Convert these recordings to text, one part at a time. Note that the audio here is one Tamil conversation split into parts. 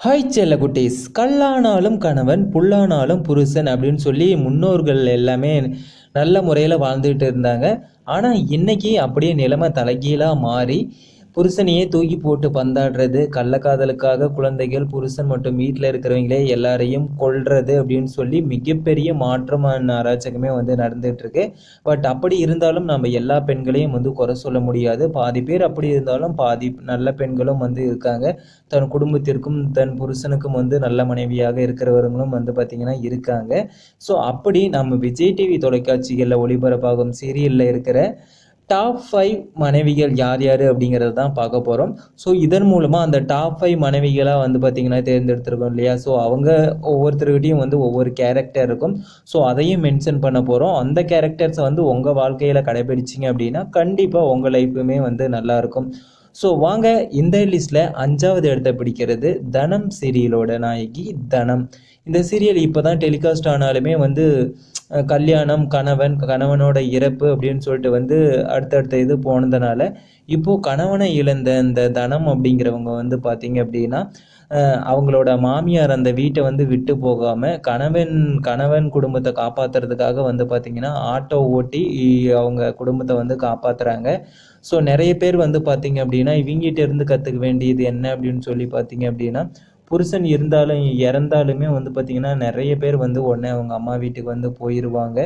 ஹாய் செல்ல குட்டீஸ் கல்லானாலும் கணவன் புல்லானாலும் புருஷன் அப்படின்னு சொல்லி முன்னோர்கள் எல்லாமே நல்ல முறையில் வாழ்ந்துகிட்டு இருந்தாங்க. ஆனால் இன்னைக்கு அப்படியே நிலைமை தலைகீழாக மாறி புருஷனையே தூக்கி போட்டு பந்தாடுறது கள்ளக்காதலுக்காக குழந்தைகள் புருஷன் மற்றும் வீட்டில் இருக்கிறவங்களே எல்லாரையும் கொள்றது அப்படின்னு சொல்லி மிகப்பெரிய மாற்றமான அராஜகமே வந்து நடந்துட்டு இருக்கு பட் அப்படி இருந்தாலும் நம்ம எல்லா பெண்களையும் வந்து குறை சொல்ல முடியாது. பாதி பேர் அப்படி இருந்தாலும் பாதி நல்ல பெண்களும் வந்து இருக்காங்க. தன் குடும்பத்திற்கும் தன் புருஷனுக்கும் வந்து நல்ல மனைவியாக இருக்கிறவர்களும் வந்து பார்த்திங்கன்னா இருக்காங்க. ஸோ அப்படி நம்ம விஜய் டிவி தொலைக்காட்சிகளில் ஒளிபரப்பாகும் சீரியலில் இருக்கிற டாப் ஃபைவ் மனைவிகள் யார் யார் அப்படிங்கிறது தான் பார்க்க போகிறோம் ஸோ இதன் மூலமாக அந்த டாப் ஃபைவ் மனைவிகளாக வந்து பார்த்திங்கன்னா தேர்ந்தெடுத்துருக்கோம் இல்லையா? ஸோ அவங்க ஒவ்வொருத்தருக்கிட்டையும் வந்து ஒவ்வொரு கேரக்டர் இருக்கும். ஸோ அதையும் மென்ஷன் பண்ண போகிறோம் அந்த கேரக்டர்ஸை வந்து உங்கள் வாழ்க்கையில் கடைபிடிச்சிங்க அப்படின்னா கண்டிப்பாக உங்கள் லைஃப்புமே வந்து நல்லாயிருக்கும் ஸோ வாங்க இந்த லிஸ்ட்டில் அஞ்சாவது இடத்த பிடிக்கிறது. தனம் சீரியலோட நாயகி தனம். இந்த சீரியல் இப்போ தான் டெலிகாஸ்ட் ஆனாலுமே வந்து கல்யாணம் கணவன் கணவனோட இறப்பு அப்படின்னு சொல்லிட்டு வந்து அடுத்தடுத்த இது போனதுனால இப்போது கணவனை இழந்த இந்த தனம் அப்படிங்கிறவங்க வந்து பார்த்தீங்க அப்படின்னா அவங்களோட மாமியார் அந்த வீட்டை வந்து விட்டு போகாமல் கணவன் கணவன் குடும்பத்தை காப்பாற்றுறதுக்காக வந்து பார்த்திங்கன்னா ஆட்டோ ஓட்டி அவங்க குடும்பத்தை வந்து காப்பாற்றுறாங்க ஸோ நிறைய பேர் வந்து பார்த்திங்க அப்படின்னா இவங்கிட்ட இருந்து கற்றுக்க வேண்டியது என்ன அப்படின்னு சொல்லி பார்த்தீங்க அப்படின்னா புருஷன் இருந்தாலும் இறந்தாலுமே வந்து பார்த்திங்கன்னா நிறைய பேர் வந்து உடனே அவங்க அம்மா வீட்டுக்கு வந்து போயிடுவாங்க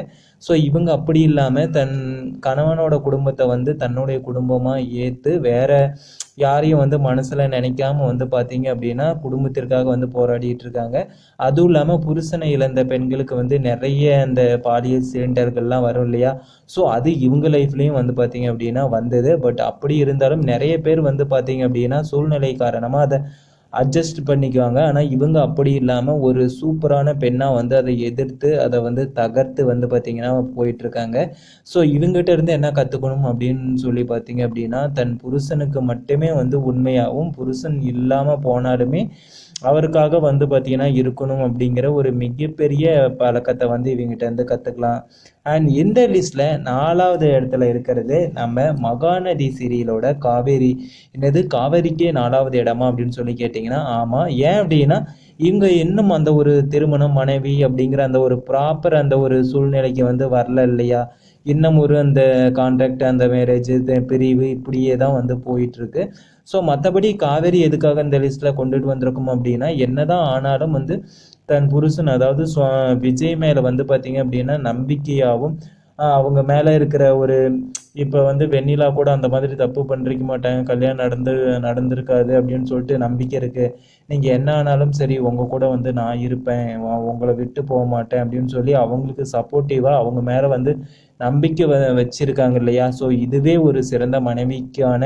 ஸோ இவங்க அப்படி இல்லாமல் தன் கணவனோட குடும்பத்தை வந்து தன்னுடைய குடும்பமாக ஏற்று வேற யாரையும் வந்து மனசில் நினைக்காம வந்து பார்த்தீங்க அப்படின்னா குடும்பத்திற்காக வந்து போராடிட்டு இருக்காங்க. அதுவும் இல்லாமல் புருஷனை இழந்த பெண்களுக்கு வந்து நிறைய அந்த பாலியல் சிலிண்டர்கள்லாம் வரும் இல்லையா? ஸோ அது இவங்க லைஃப்லேயும் வந்து பார்த்தீங்க அப்படின்னா வந்தது. பட் அப்படி இருந்தாலும் நிறைய பேர் வந்து பார்த்தீங்க அப்படின்னா சூழ்நிலை காரணமாக அதை அட்ஜஸ்ட் பண்ணிக்குவாங்க. ஆனால் இவங்க அப்படி இல்லாமல் ஒரு சூப்பரான பெண்ணாக வந்து அதை எதிர்த்து அதை வந்து தகர்த்து வந்து பார்த்திங்கன்னா போயிட்டுருக்காங்க. ஸோ இவங்ககிட்ட இருந்து என்ன கற்றுக்கணும் அப்படின்னு சொல்லி பார்த்தீங்க அப்படின்னா தன் புருஷனுக்கு மட்டுமே வந்து உண்மையாகவும் புருஷன் இல்லாமல் போனாலுமே அவருக்காக வந்து பார்த்தீங்கன்னா இருக்கணும் அப்படிங்கிற ஒரு மிகப்பெரிய பழக்கத்தை வந்து இவங்ககிட்ட இருந்து கற்றுக்கலாம் அண்ட் இந்த லிஸ்ட்டில் நாலாவது இடத்துல இருக்கிறது நம்ம மகாநதி சீரியலோட காவேரி. என்னது? காவேரிக்கே நாலாவது இடமா அப்படின்னு சொல்லி கேட்டிங்கன்னா ஆமாம் ஏன் அப்படின்னா இவங்க இன்னும் அந்த ஒரு திருமணம் மனைவி அப்படிங்கிற அந்த ஒரு ப்ராப்பர் அந்த ஒரு சூழ்நிலைக்கு வந்து வரல இல்லையா? இன்னும் ஒரு அந்த கான்ட்ராக்ட் அந்த மேரேஜ் பிரிவு இப்படியே தான் வந்து போயிட்டு இருக்கு ஸோ மற்றபடி காவேரி எதுக்காக இந்த லிஸ்ட்டில் கொண்டுட்டு வந்திருக்கோம் அப்படின்னா என்னதான் ஆனாலும் வந்து தன் புருஷன் அதாவது விஜய் மேலே வந்து பார்த்தீங்க அப்படின்னா நம்பிக்கையாகவும் அவங்க மேலே இருக்கிற ஒரு இப்போ வந்து வெண்ணிலா கூட அந்த மாதிரி தப்பு பண்ணிருக்க மாட்டாங்க கல்யாணம் நடந்து நடந்திருக்காது அப்படின்னு சொல்லிட்டு நம்பிக்கை இருக்கு. நீங்கள் என்ன ஆனாலும் சரி உங்கள் கூட வந்து நான் இருப்பேன் உங்களை விட்டு போக மாட்டேன் அப்படின்னு சொல்லி அவங்களுக்கு சப்போர்ட்டிவாக அவங்க மேலே வந்து நம்பிக்கை வ வச்சிருக்காங்க இல்லையா? ஸோ இதுவே ஒரு சிறந்த மனைவிக்கான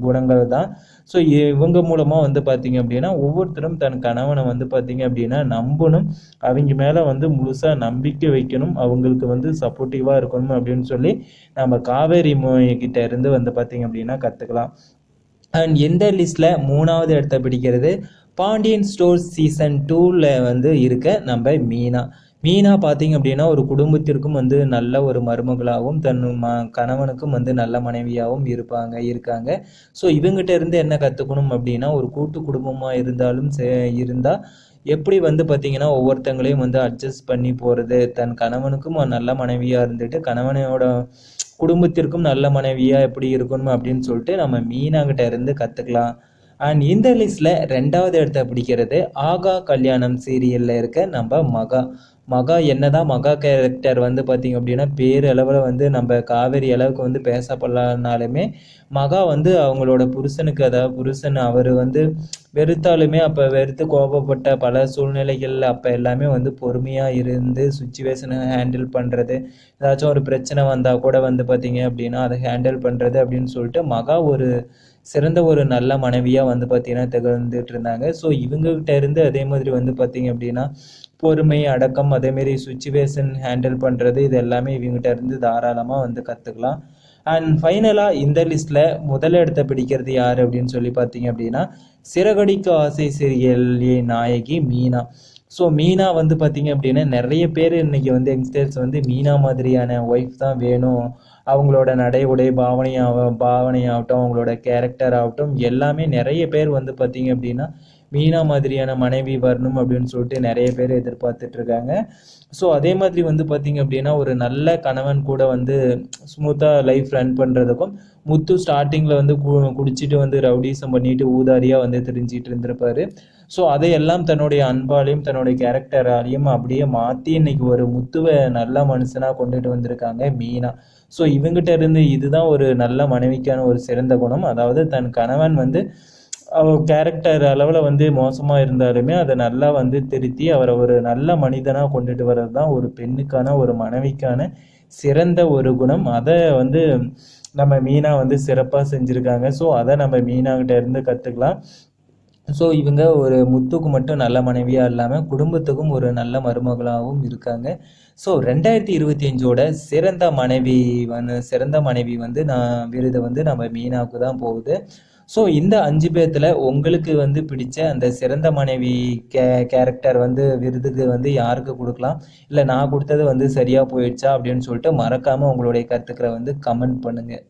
குணங்கள் தான் ஸோ இவங்க மூலமாக வந்து பார்த்தீங்க அப்படின்னா ஒவ்வொருத்தரும் தன் கணவனை வந்து பார்த்தீங்க அப்படின்னா நம்பணும். அவங்க மேலே வந்து முழுசாக நம்பிக்கை வைக்கணும். அவங்களுக்கு வந்து சப்போர்ட்டிவாக இருக்கணும் அப்படின்னு சொல்லி நம்ம காவேரி மோ- கிட்ட இருந்து வந்து பார்த்தீங்க அப்படின்னா கற்றுக்கலாம் அண்ட் எந்த லிஸ்ட்டில் மூணாவது இடத்த பிடிக்கிறது பாண்டியன் ஸ்டோர் சீசன் டூவில் வந்து இருக்க நம்ம மீனா. மீனா பார்த்தீங்க அப்படின்னா ஒரு குடும்பத்திற்கும் வந்து நல்ல ஒரு மருமகளாகவும் தன் ம கணவனுக்கும் வந்து நல்ல மனைவியாகவும் இருப்பாங்க இருக்காங்க. ஸோ இவங்ககிட்ட இருந்து என்ன கற்றுக்கணும் அப்படின்னா ஒரு கூட்டு குடும்பமாக இருந்தாலும் இருந்தால் எப்படி வந்து பார்த்தீங்கன்னா ஒவ்வொருத்தங்களையும் வந்து அட்ஜஸ்ட் பண்ணி போகிறது தன் கணவனுக்கும் நல்ல மனைவியாக இருந்துட்டு கணவனோட குடும்பத்திற்கும் நல்ல மனைவியாக எப்படி இருக்கணும் அப்படின்னு சொல்லிட்டு நம்ம மீனாங்கிட்ட இருந்து கற்றுக்கலாம் அண்ட் இந்த லிஸ்ட்டில் ரெண்டாவது இடத்த பிடிக்கிறது ஆகா கல்யாணம் சீரியலில் இருக்க நம்ம மகா. மகா என்னதான் மகா கேரக்டர் வந்து பார்த்திங்க அப்படின்னா பேரளவில் வந்து நம்ம காவேரி அளவுக்கு வந்து பேசப்படலனாலுமே மகா வந்து அவங்களோட புருஷனுக்கு அதாவது புருஷன் அவர் வந்து வெறுத்தாலுமே அப்போ வெறுத்து கோபப்பட்ட பல சூழ்நிலைகளில் அப்போ எல்லாமே வந்து பொறுமையாக இருந்து சுச்சுவேஷனை ஹேண்டில் பண்ணுறது ஏதாச்சும் ஒரு பிரச்சனை வந்தால் கூட வந்து பார்த்தீங்க அப்படின்னா அதை ஹேண்டில் பண்ணுறது அப்படின்னு சொல்லிட்டு மகா ஒரு சிறந்த ஒரு நல்ல மனைவியாக வந்து பார்த்தீங்கன்னா திகழ்ந்துட்டு இருந்தாங்க. ஸோ இவங்ககிட்ட இருந்து அதே மாதிரி வந்து பார்த்தீங்க அப்படின்னா பொறுமை அடக்கம் அதேமாரி சுச்சுவேஷன் ஹேண்டில் பண்ணுறது இது எல்லாமே இவங்ககிட்ட இருந்து தாராளமாக வந்து கற்றுக்கலாம் அண்ட் ஃபைனலாக இந்த லிஸ்ட்டில் முதல் இடத்த பிடிக்கிறது யார் அப்படின்னு சொல்லி பார்த்தீங்க அப்படின்னா சிறகடிக்கு ஆசை சீரியல் நாயகி மீனா. ஸோ மீனா வந்து பார்த்தீங்க அப்படின்னா நிறைய பேர் இன்றைக்கி வந்து யங்ஸ்டர்ஸ் வந்து மீனா மாதிரியான ஒய்ஃப் தான் வேணும். அவங்களோட நடை உடை பாவனையாக பாவனையாகட்டும் அவங்களோட கேரக்டர் ஆகட்டும் எல்லாமே நிறைய பேர் வந்து பார்த்தீங்க அப்படின்னா மீனா மாதிரியான மனைவி வரணும் அப்படின்னு சொல்லிட்டு நிறைய பேர் எதிர்பார்த்துட்டு இருக்காங்க ஸோ அதே மாதிரி வந்து பார்த்தீங்க அப்படின்னா ஒரு நல்ல கணவன் கூட வந்து ஸ்மூத்தாக லைஃப் ரன் பண்ணுறதுக்கும் முத்து ஸ்டார்டிங்கில் வந்து கு குடிச்சிட்டு வந்து ரவுடிசம் பண்ணிட்டு ஊதாரியாக வந்து தெரிஞ்சிட்டு இருந்திருப்பாரு. ஸோ அதையெல்லாம் தன்னுடைய அன்பாலையும் தன்னுடைய கேரக்டராலையும் அப்படியே மாற்றி இன்னைக்கு ஒரு முத்துவை நல்ல மனுஷனாக கொண்டுட்டு வந்திருக்காங்க மீனா. ஸோ இவங்கிட்ட இருந்து இதுதான் ஒரு நல்ல மனைவிக்கான ஒரு சிறந்த குணம். அதாவது தன் கணவன் வந்து கேரக்டர் அளவில் வந்து மோசமாக இருந்தாலுமே அதை நல்லா வந்து திருத்தி அவரை ஒரு நல்ல மனிதனாக கொண்டுட்டு வர்றது தான் ஒரு பெண்ணுக்கான ஒரு மனைவிக்கான சிறந்த ஒரு குணம். அதை வந்து நம்ம மீனா வந்து சிறப்பாக செஞ்சுருக்காங்க. ஸோ அதை நம்ம மீனாகிட்ட இருந்து கற்றுக்கலாம் ஸோ இவங்க ஒரு முத்துக்கு மட்டும் நல்ல மனைவியாக இல்லாமல் குடும்பத்துக்கும் ஒரு நல்ல மருமகளாகவும் இருக்காங்க. ஸோ ரெண்டாயிரத்தி இருபத்தி அஞ்சோட சிறந்த மனைவி வந்து சிறந்த மனைவி வந்து நான் விருதை வந்து நம்ம மீனாவுக்கு தான் போகுது. ஸோ இந்த அஞ்சு பேர்த்தில் உங்களுக்கு வந்து பிடிச்ச அந்த சிறந்த மனைவி கே கேரக்டர் வந்து விருதுக்கு வந்து யாருக்கு கொடுக்கலாம்? இல்லை நான் கொடுத்தது வந்து சரியாக போயிடுச்சா அப்படின்னு சொல்லிட்டு மறக்காமல் உங்களுடைய கருத்துக்களை வந்து கமெண்ட் பண்ணுங்கள்